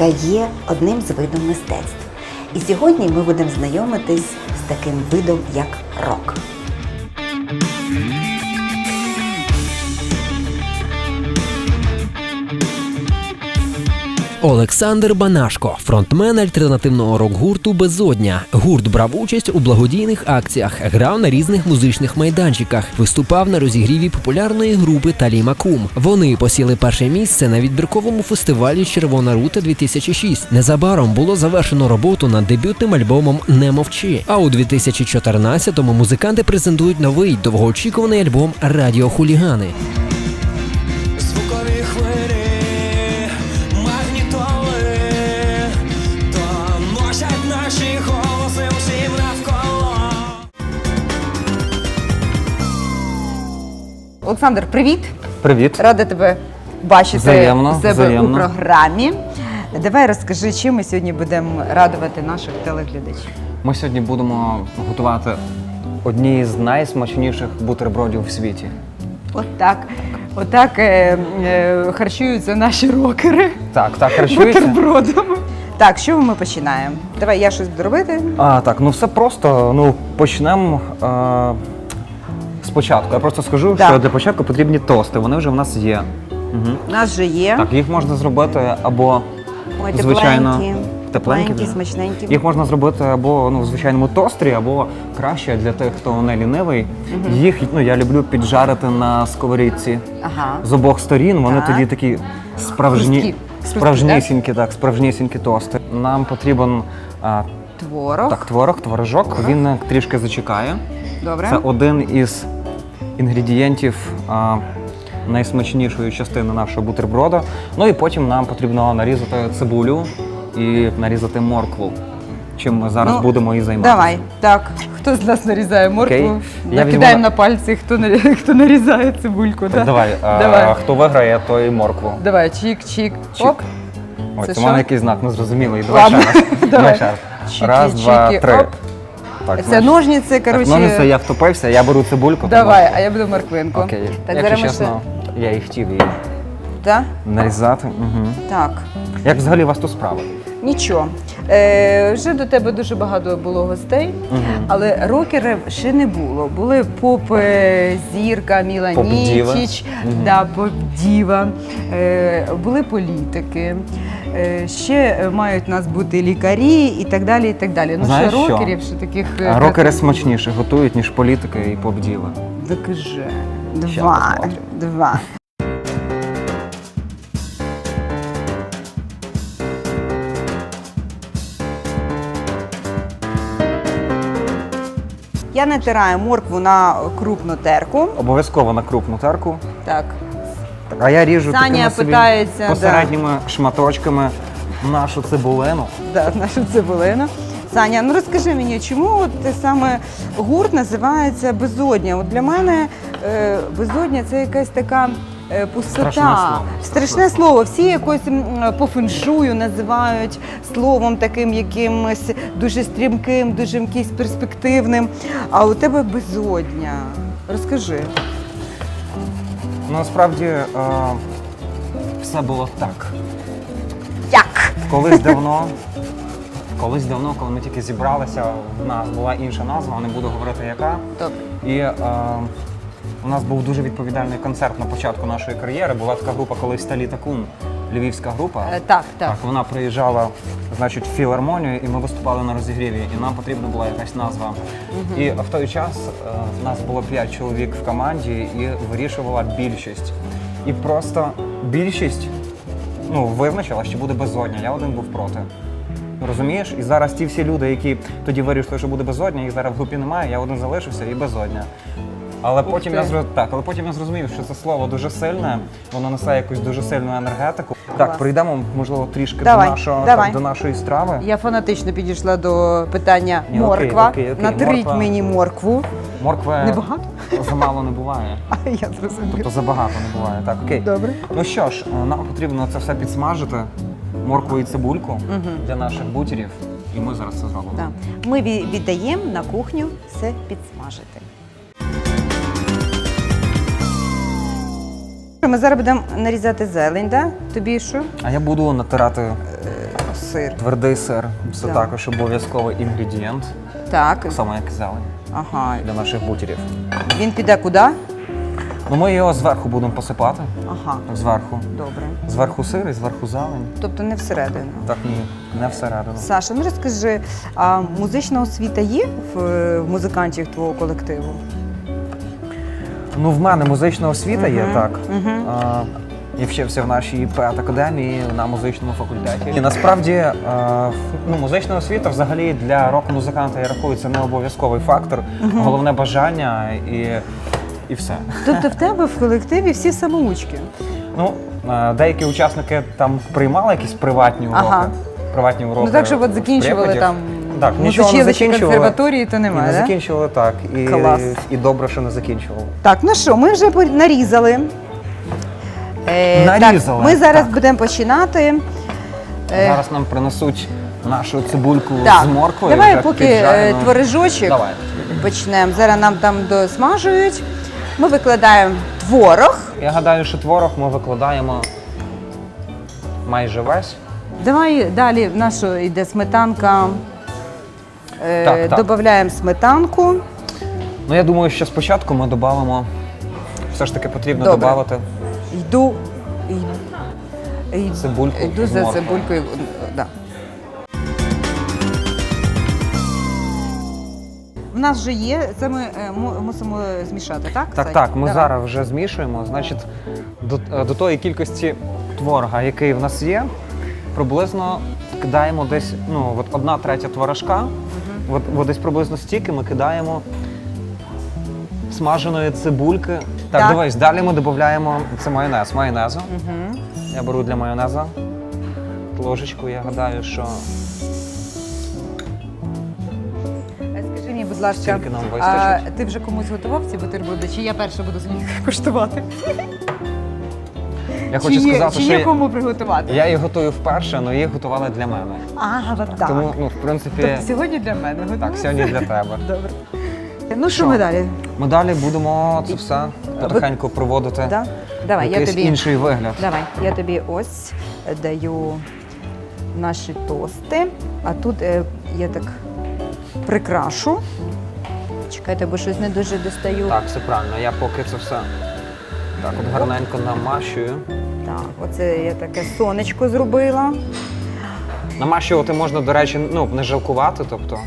Музика є одним з видів мистецтв. І сьогодні ми будемо знайомитись з таким видом, як рок. Олександр Банашко, фронтмен альтернативного рок-гурту Безодня. Гурт брав участь у благодійних акціях, грав на різних музичних майданчиках, виступав на розігріві популярної групи Таліма Кум. Вони посіли перше місце на відбірковому фестивалі Червона рута 2006. Незабаром було завершено роботу над дебютним альбомом Не мовчи. А у 2014-му музиканти презентують новий довгоочікуваний альбом Радіохулігани. Олександр, привіт! Привіт. Рада тебе бачити Взаємно, в себе взаємно. у програмі. Давай розкажи, чим ми сьогодні будемо радувати наших телеглядачів. Ми сьогодні будемо готувати одні з найсмачніших бутербродів в світі. Отак. Отак е, е, харчуються наші рокери Так, так харчується. бутербродами. Так, що ми починаємо? Давай я щось буду робити. А, так, ну все просто. Ну, почнемо е, спочатку. Я просто скажу, Так. що для початку потрібні тости. Вони вже в нас є. Угу. У нас вже є. Так, їх можна зробити або Ой, звичайно тепленькі, тепленькі вже. смачненькі. Їх можна зробити або ну, в звичайному тострі, або краще для тих, хто не лінивий. Їх ну, я люблю піджарити на сковорідці. Ага. з обох сторін. Вони Так. тоді такі справжні, Хрусткі. справжнісінькі, так, справжнісінькі тости. Нам потрібен а, Творог. так, творог, творожок. Він е, трішки зачекає. Добре. Це один із інгредієнтів а, найсмачнішої частини нашого бутерброда. Ну і потім нам потрібно нарізати цибулю і нарізати моркву. Чим ми зараз Ну, будемо і займатися. Давай. Так. Хто з нас нарізає моркву? Окей. Я Накидаємо візьму на- на пальці, хто, нарі- хто нарізає цибульку. Да? Давай, а, Давай. хто виграє, той моркву. Давай, чик-чик. Чик. Оп. Ой, Це це в мене якийсь знак незрозумілий. Давай Ладно. ще раз. Давай. Давай ще раз. Чики, Раз, два, чики, три. оп. Так, Це значить, ножниці, так, коротше. ножниці я втопився, я беру цибульку. Давай, а я буду морквинку. Окей. Так, Якщо зараз ми чесно, я і хотів її Да? нарізати. Угу. Так. Як взагалі у вас тут справи? Нічого. Е, вже до тебе дуже багато було гостей, Мгм. але рокерів ще не було. Були поп е, зірка Міла Поп-діва. Нічіч, Мгм. да, поп-діва, е, були політики. Е, ще е, мають у нас бути лікарі і так далі. і так далі. Ну, Знаєш ще що? рокерів, ще таких. е, Рокери смачніше готують, ніж політики і поп-діви. Докажи. Щас Два. Два. Я натираю моркву на крупну терку. Обов'язково на крупну терку. Так. А я ріжу Саня такими собі питається, да. посередніми шматочками нашу цибулину. Да, нашу цибулину. Саня, ну розкажи мені, чому от те саме гурт називається безодня? От для мене е, безодня це якась така е, пустота. Страшне слово. Страшне слово. Всі якось м, по феншую називають словом таким якимось дуже стрімким, дуже якимось перспективним. А у тебе безодня. Розкажи. Ну, Насправді е, все було так. Як? Колись давно, колись давно, коли ми тільки зібралися, в нас була інша назва, не буду говорити яка. Добре. І е, у нас був дуже відповідальний концерт на початку нашої кар'єри. Була така група колись Таліта Кун, львівська група. Е, так, так. вона приїжджала значить, в філармонію, і ми виступали на розігріві, і нам потрібна була якась назва. І в той час е, в нас було п'ять чоловік в команді, і вирішувала більшість. І просто більшість ну, визначила, що буде безодня. Я один був проти. Розумієш? І зараз ті всі люди, які тоді вирішили, що буде безодня, їх зараз в групі немає, я один залишився і безодня. Але потім, ти. я зро... так, але потім я зрозумів, що це слово дуже сильне, воно несе якусь дуже сильну енергетику. Так, прийдемо, можливо, трішки Давай, до, нашого, давай. до нашої страви. Я фанатично підійшла до питання Ні, окей, морква. окей, окей, Натрить морква. мені моркву. Моркви Небагато? замало не буває. А я зрозуміла. Тобто забагато не буває. Так, окей. Добре. Ну що ж, е, нам потрібно це все підсмажити, моркву і цибульку для наших бутерів. І ми зараз це зробимо. Так. Ми ві- віддаємо на кухню все підсмажити. Ми зараз будемо нарізати зелень, да? Тобі що? А я буду натирати Сир. Твердий сир це Так. також обов'язковий інгредієнт, Так. так само як і зелень Ага. для наших бутерів. Він піде куди? Ну ми його зверху будемо посипати. Ага. Зверху. Добре. Зверху сир і зверху зелень. Тобто не всередину. Так ні, не всередину. Саша, ну розкажи, а музична освіта є в, е, в музикантів твого колективу? Ну, в мене музична освіта є, Мгм, так. мгм. А, я вчився в нашій педакадемії на музичному факультеті. І насправді е, ну, музична освіта взагалі для рок-музиканта я рахую, це не обов'язковий фактор. Головне бажання і, і все. Тобто в тебе в колективі всі самоучки. Ну, е, деякі учасники там приймали якісь приватні уроки. Ага. Приватні уроки. Ну так, щоб от закінчували преподів. там Так, нічого не закінчували. консерваторії, то І немає, не да? закінчували так. І, Клас. і добре, що не закінчували. Так, ну що, ми вже по- нарізали. Е, Нарізали, Так, ми зараз так. будемо починати. Е, Зараз нам принесуть нашу цибульку так, з морквою. давай поки е, піджарену. творожочок Давай. почнемо. Зараз нам там досмажують. Ми викладаємо творог. Я гадаю, що творог ми викладаємо майже весь. Давай далі в нашу йде сметанка. Е, Так, так. Додаємо сметанку. Ну я думаю, що спочатку ми додамо. Все ж таки потрібно Добре. додати Йду, йду, Цибульку йду з за морквою. цибулькою. Да. У нас вже є, це ми е, му- мусимо змішати, так? Так, Сань? так, ми Давай. зараз вже змішуємо. Значить, до, е, до тої кількості творога, який в нас є, приблизно кидаємо десь, ну, от одна третя творожка, от, от десь приблизно стільки ми кидаємо смаженої цибульки. Так, Так. дивись, далі ми додаємо це майонез. Майонезу. Мгм. Я беру для майонеза ложечку, я гадаю, що Е, Скажи мені, будь ласка, Скільки нам а, ти вже комусь готував ці бутерброди, чи я перша буду з них коштувати? Я чи хочу є, сказати, чи що є я- кому приготувати? я їх готую вперше, але їх готували для мене. А, от так. Тому, ну, в принципі, Тобто сьогодні для мене готуєш? так, сьогодні для тебе. Добре. Ну що ми далі? Ми далі будемо це все потихеньку приводити Да? Давай, я якийсь тобі. інший вигляд. Давай, я тобі ось даю наші тости, а тут е, я так прикрашу. Чекайте, бо щось не дуже достаю. Так, все правильно. Я поки це все так от гарненько намащую. Так, оце я таке сонечко зробила. Намащувати можна, до речі, ну, не жалкувати, тобто.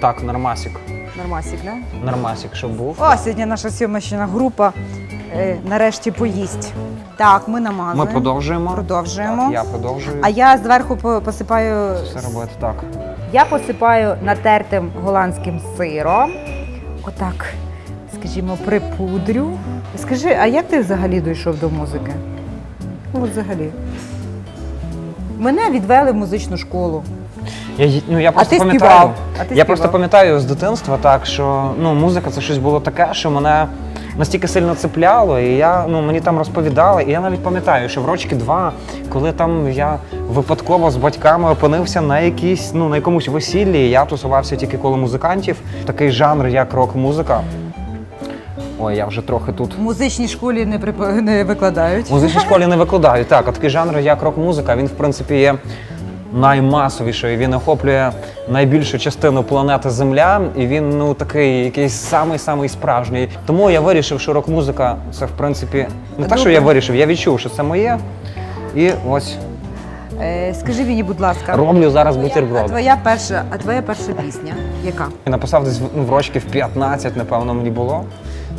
Так, нормасик. Нормасик, да? Нормасик, щоб був. О, сьогодні наша сьомочна група е, нарешті поїсть. Так, ми намазуємо. Ми продовжуємо. Продовжуємо. Так, я продовжую. А я зверху по- посипаю. Це все робити так. Я посипаю натертим голландським сиром. Отак, скажімо, припудрю. Скажи, а як ти взагалі дійшов до музики? Ну, от взагалі. Мене відвели в музичну школу. Я, ну, я просто ти пам'ятаю. співав? А ти я просто пам'ятаю з дитинства так, що ну, музика це щось було таке, що мене настільки сильно цепляло, і я, ну, мені там розповідали. І я навіть пам'ятаю, що в рочки два, коли там я випадково з батьками опинився на якійсь, ну, на якомусь весіллі, і я тусувався тільки коло музикантів, такий жанр, як рок-музика. Ой, я вже трохи тут. В музичній школі не, припо- не викладають. В музичній школі не викладають. Так, от такий жанр, як рок-музика, він в принципі є наймасовіший. Він охоплює найбільшу частину планети Земля, і він ну такий якийсь самий-самий справжній. Тому я вирішив, що рок-музика це в принципі не те, що я вирішив, я відчув, що це моє. І ось Е, скажи мені, будь ласка, роблю зараз а бутерброд. твоя перша, а твоя перша пісня? Яка? Я написав десь ну, в рочків 15, напевно, мені було.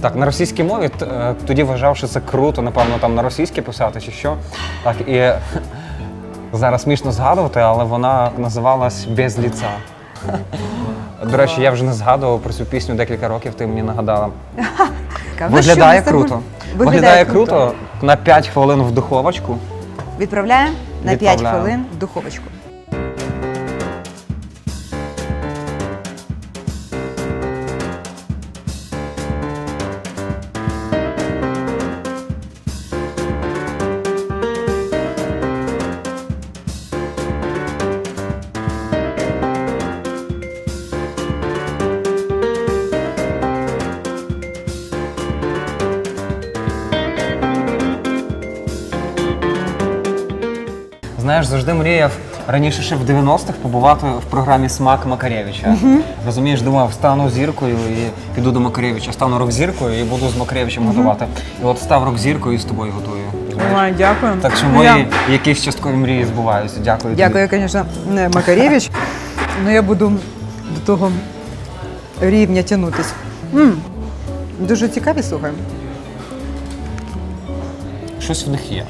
Так, на російській мові е, тоді вважав, що це круто, напевно, там на російській писати чи що. Так, і зараз смішно згадувати, але вона називалась Без ліца. До речі, я вже не згадував про цю пісню декілька років, ти мені нагадала. Виглядає круто. Виглядає круто на 5 хвилин в духовочку. Відправляємо на 5 хвилин в духовочку. Знаєш, завжди мріяв раніше ще в 90-х побувати в програмі Смак Макаревича. Розумієш, думав, стану зіркою і піду до Макаревича, стану рок-зіркою і буду з Макаревичем готувати. І от став рок-зіркою і з тобою готую. Ой, дякую. Так що Ну, мої якісь часткові мрії збуваються. Дякую. тобі. Дякую, звісно, не Макаревич. Ну я буду до того рівня тягнутись. М, Дуже цікаві, слухай. Щось в них є.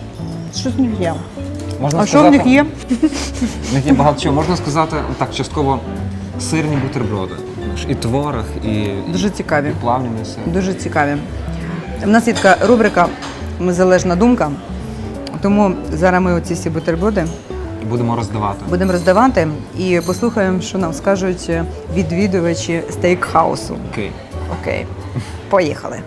Щось в них є. Можна А що в них є? В них є багато чого. Можна сказати, так, частково сирні бутерброди. І творог, і, Дуже цікаві. і плавлений сир. Дуже цікаві. У нас є така рубрика Незалежна думка. Тому зараз ми оці всі бутерброди І будемо роздавати. будемо роздавати і послухаємо, що нам скажуть відвідувачі стейкхаусу. Окей. Окей, поїхали.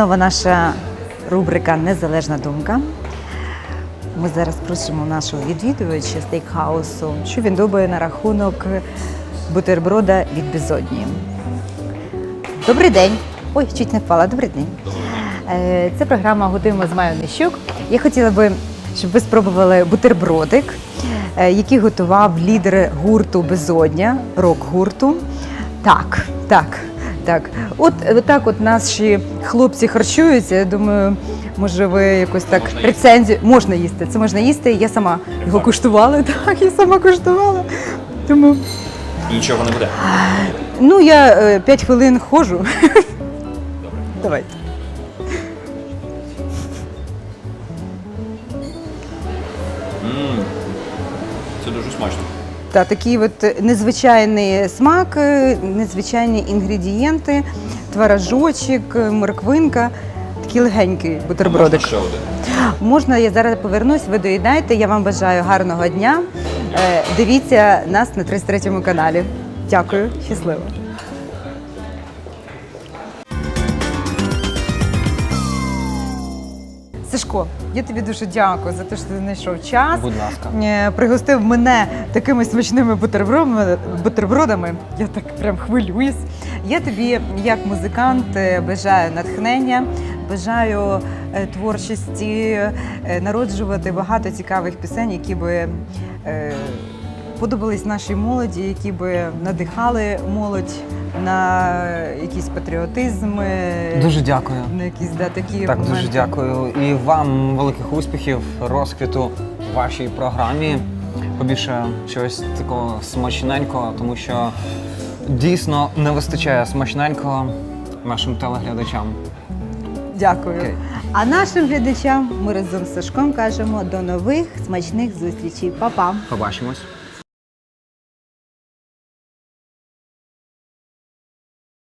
Знову наша рубрика Незалежна думка. Ми зараз просимо нашого відвідувача стейкхаусу, що він думає на рахунок бутерброда від безодні. Добрий день. Ой, чуть не впала. Добрий день. Е, Це програма Готуємо з Маю Нищук. Я хотіла би, щоб ви спробували бутербродик, е, який готував лідер гурту Безодня, рок-гурту. Так, так, так. От е, так от наші хлопці харчуються. Я думаю, може ви якось так рецензію можна їсти. Це можна їсти. Я сама його куштувала. Так, я сама куштувала. Тому Нічого не буде. ну я 5 хвилин ходжу. Давайте. Та такий от незвичайний смак, е, незвичайні інгредієнти, творожочок, е, морквинка. Такий легенький бутербродик. Можна. Можна, я зараз повернусь, ви доїдайте. Я вам бажаю гарного дня. Е, Дивіться нас на 33 каналі. Дякую, щасливо. Сашко, я тобі дуже дякую за те, що ти знайшов час. Будь ласка. Е, Пригостив мене такими смачними бутербродами. бутербродами. Я так прям хвилююсь. Я тобі, як музикант, е, бажаю натхнення, бажаю е, творчості, народжувати багато цікавих пісень, які би подобались нашій молоді, які би надихали молодь на якийсь патріотизм. е, Дуже дякую. на якісь да, такі Так, дуже дякую. І вам великих успіхів, розквіту в вашій програмі. Побільше чогось такого смачненького, тому що дійсно не вистачає смачненького нашим телеглядачам. Дякую. Окей. А нашим глядачам ми разом з Сашком кажемо до нових смачних зустрічей. Па-па! Побачимось.